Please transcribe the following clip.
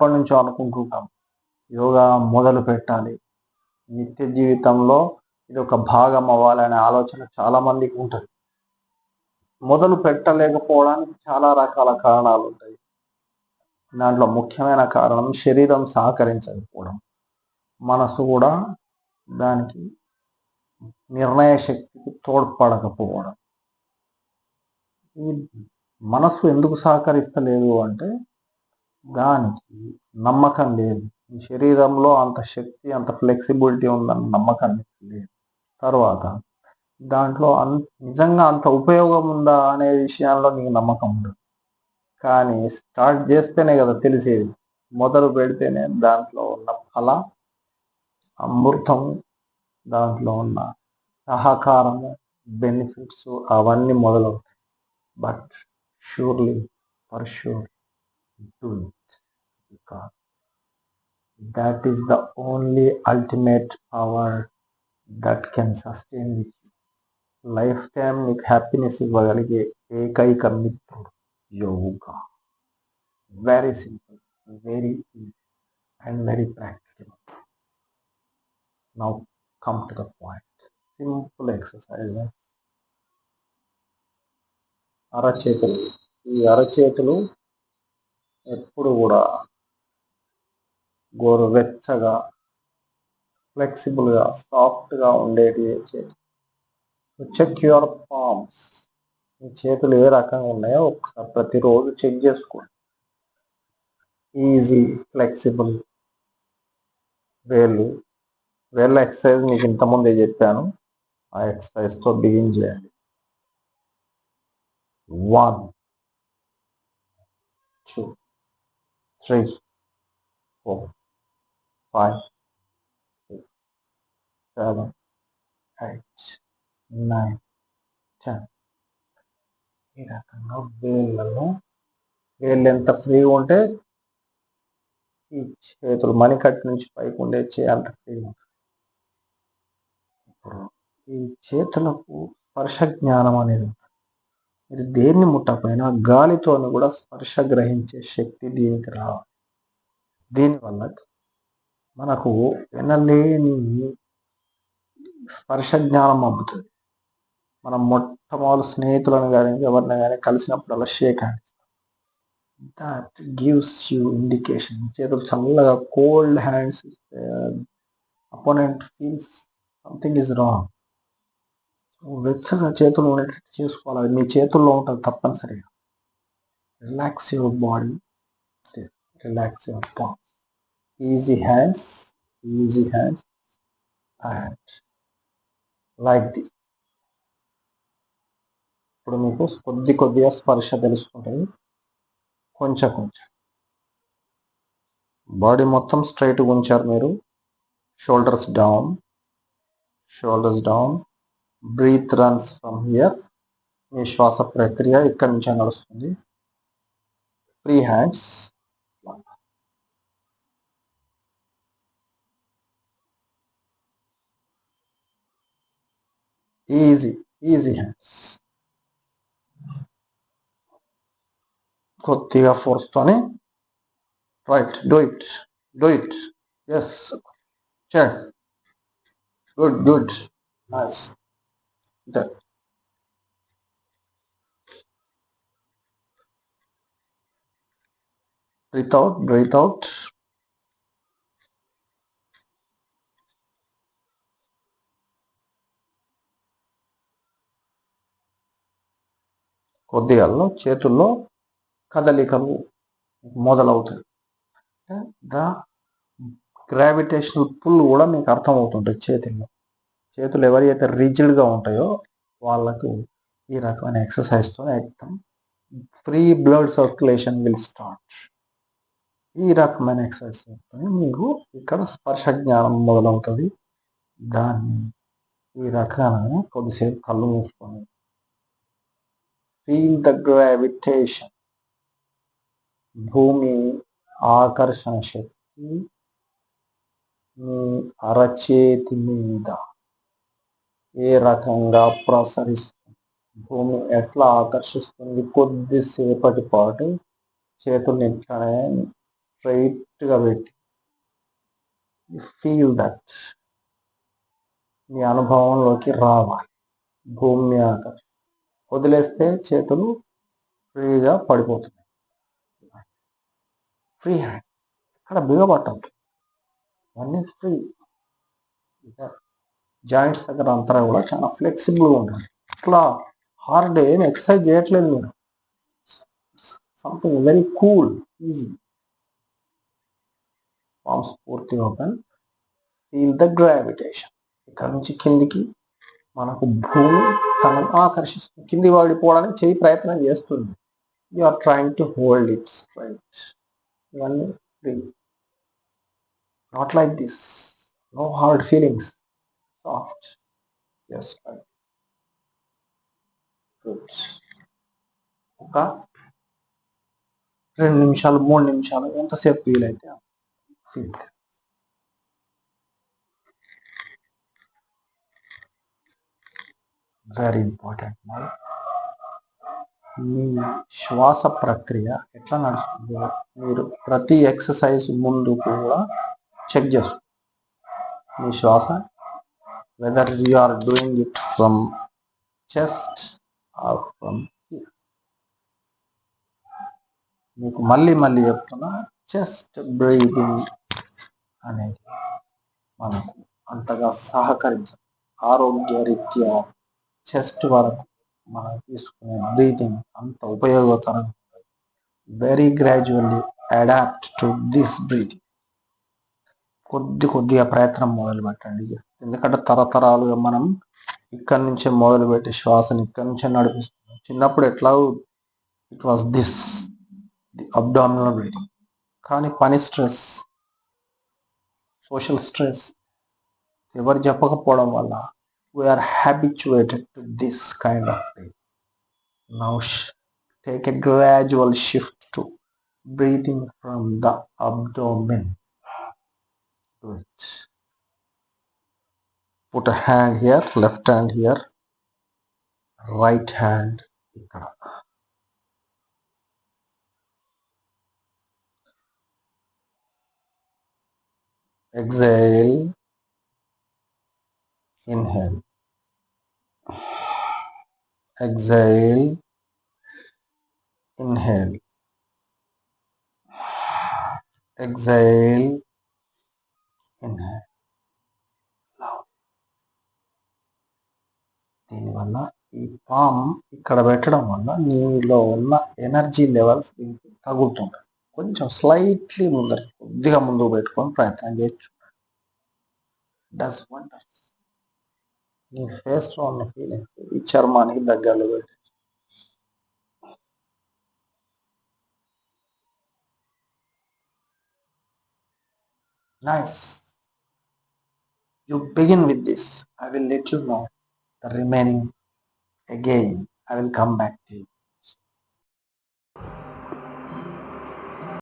ఎప్పటి నుంచో అనుకుంటుంటాం యోగా మొదలు పెట్టాలి. నిత్య జీవితంలో ఇది ఒక భాగం అవ్వాలనే ఆలోచన చాలా మందికి ఉంటుంది. మొదలు పెట్టలేకపోవడానికి చాలా రకాల కారణాలు ఉంటాయి. దాంట్లో ముఖ్యమైన కారణం శరీరం సహకరించకపోవడం. మనసు కూడా దానికి నిర్ణయ శక్తికి తోడ్పడకపోవడం. ఈ మనసు ఎందుకు సహకరిస్తలేదు అంటే దానికి నమ్మకం లేదు. ఈ శరీరంలో అంత శక్తి అంత ఫ్లెక్సిబిలిటీ ఉందన్న నమ్మకం లేదు. తర్వాత దాంట్లో అన్ నిజంగా అంత ఉపయోగం ఉందా అనే విషయాల్లో నీకు నమ్మకం ఉండదు. కానీ స్టార్ట్ చేస్తేనే కదా తెలిసేది. మొదలు పెడితేనే దాంట్లో ఉన్న ఫల అమృతం దాంట్లో ఉన్న సహకారము బెనిఫిట్స్ అవన్నీ మొదలవుతాయి. But surely for sure do It because that is the only ultimate power that can sustain with you. Life time నీకు హ్యాపీనెస్ ఇవ్వగలిగే ఏకైక మిత్రుడు yoga very simple very easy and very practical now come to the point simple exercises అరచేతులు ఈ అరచేతులు ఎప్పుడు కూడా గోరువెచ్చగా ఫ్లెక్సిబుల్గా సాఫ్ట్గా ఉండేటి చేతి. చెక్ యువర్ పామ్స్ మీ చేతులు ఏ రకంగా ఉన్నాయో ఒకసారి ప్రతిరోజు చెక్ చేసుకోండి. ఈజీ ఫ్లెక్సిబుల్ వేళ్ళు వేళ్ళ ఎక్సర్సైజ్ మీకు ఇంతకుముందే చెప్పాను. ఆ ఎక్సర్సైజ్తో బిగిన్ చేయండి. One two three four five, six, seven, eight, nine ten ఈ రకంగా వేళ్ళను వేళ్ళు ఎంత ఫ్రీగా ఉంటే ఈ చేతులు మణికట్టు నుంచి పైకి ఉండే చేయి అంత ఫ్రీగా ఉంటుంది. ఇప్పుడు ఈ చేతులకు స్పర్శ జ్ఞానం అనేది ఉంటుంది. మీరు దేన్ని ముట్టపోయినా గాలితోని కూడా స్పర్శ గ్రహించే శక్తి దీనికి రావాలి. దీనివల్ల మనకు వినలేని స్పర్శ జ్ఞానం అబ్బుతుంది. మనం మొట్టమొదటి స్నేహితులను కానీ ఎవరిని కానీ కలిసినప్పుడు shake hands that gives you indication చేతులు చల్లగా cold hands opponent feels something is wrong వెచ్చగా చేతులు ఉండేటట్టు చేసుకోవాలి. మీ చేతుల్లో ఉంటుంది తప్పనిసరిగా. Relax your body relax your palms easy hands easy hands and like this ఇప్పుడు మీకు కొద్ది కొద్దిగా స్పర్శ తెలుసుకుంటుంది. కొంచెం కొంచెం. బాడీ మొత్తం స్ట్రైట్గా ఉంచారు మీరు. Shoulders down shoulders down breath runs from here మీ శ్వాస ప్రక్రియ ఇక్కడి నుంచే నడుస్తుంది. Free hands easy easy hands కొద్దిగా ఫోర్స్తోని right do it do it yes చేయండి good good nice That. Breathe out, breathe out. కొద్దిగాల్లో చేతుల్లో కదలికలు మొదలవుతాయి. ద గ్రావిటేషనల్ పుల్ కూడా మీకు అర్థమవుతుంటుంది చేతుల్లో చేతులు ఎవరైతే రిజిడ్గా ఉంటాయో వాళ్ళకు ఈ రకమైన ఎక్సర్సైజ్తో ఎక్తాం. Free blood circulation will start. ఈ రకమైన ఎక్సర్సైజ్ మీకు ఇక్కడ స్పర్శ జ్ఞానం మొదలవుతుంది. దాన్ని ఈ రకంగా కొద్దిసేపు కళ్ళు మూసుకొని ఫీల్ ద గ్రావిటేషన్ భూమి ఆకర్షణ శక్తి మీ అరచేతి మీద ఏ రకంగా ప్రసరిస్తుంది? భూమి ఎట్లా ఆకర్షిస్తుంది? కొద్దిసేపటి పాటు చేతుల్ని ఇట్లానే స్ట్రైట్గా పెట్టి. ఫీల్ దట్ మీ అనుభవంలోకి రావాలి. భూమి ఆకర్షణ. వదిలేస్తే చేతులు ఫ్రీగా పడిపోతున్నాయి. ఫ్రీ హ్యాండ్ ఇక్కడ బిగబట్టదు అన్నీ ఫ్రీ జాయింట్స్ దగ్గర అంతా కూడా చాలా ఫ్లెక్సిబుల్గా ఉంటుంది ఇట్లా హార్డ్ ఏం ఎక్సర్సైజ్ చేయట్లేదు మీరు. Something very cool easy palms పూర్తి ఓపెన్ ఫీల్ ద గ్రావిటేషన్ ఇక్కడ నుంచి కిందికి మనకు భూమి తనను ఆకర్షిస్తుంది. కింది పడిపోవడానికి చేయి ప్రయత్నం చేస్తుంది. You are trying to hold it straight ఇవన్నీ free not like this no hard feelings soft just like ఒక రెండు నిమిషాలు మూడు నిమిషాలు ఎంతసేపు ఫీల్ అయితే ఫీల్ వెరీ ఇంపార్టెంట్ మరి మీ శ్వాస ప్రక్రియ ఎట్లా నడుస్తుందో? మీరు ప్రతి ఎక్సర్సైజ్ ముందు కూడా చెక్ చేస్తుంది మీ శ్వాస whether you are doing it from chest or from మీకు మళ్ళీ మళ్ళీ చెప్తున్నా చెస్ట్ బ్రీదింగ్ అనేది మనకు అంతగా సహకరించదు. ఆరోగ్య రీత్యా చెస్ట్ వరకు మనం తీసుకునే బ్రీతింగ్ అంత ఉపయోగకరంగా ఉంటుంది very gradually adapt to this breathing కొద్ది కొద్దిగా ప్రయత్నం మొదలు పెట్టండి. ఎందుకంటే తరతరాలుగా మనం ఇక్కడి నుంచే మొదలుపెట్టి శ్వాసను ఇక్కడి నుంచే నడిపిస్తున్నాం. చిన్నప్పుడు ఎట్లా it was this the abdominal breathing కానీ పని స్ట్రెస్ సోషల్ స్ట్రెస్ ఎవరు చెప్పకపోవడం వల్ల We are habituated to this kind of breathing now take a gradual shift to breathing from the abdomen. Good. Put a hand here, left hand here, right hand ఇక్కడ exhale inhale. Exhale. Inhale. Exhale. Inhale. దీనివల్ల ఈ palm ఇక్కడ పెట్టడం వల్ల నీలో ఉన్న energy levels దీనికి తగ్గుతుంటాయి కొంచెం స్లైట్లీ ముందర కొద్దిగా ముందుకు పెట్టుకొని ప్రయత్నం చేయొచ్చు. డస్ వండర్స్ నీ ఫేస్లో ఉన్న ఫీలింగ్స్ ఈ చర్మానికి దగ్గరలో పెట్టి Nice. You begin with this. I will let you know the remaining again. I will come back to you.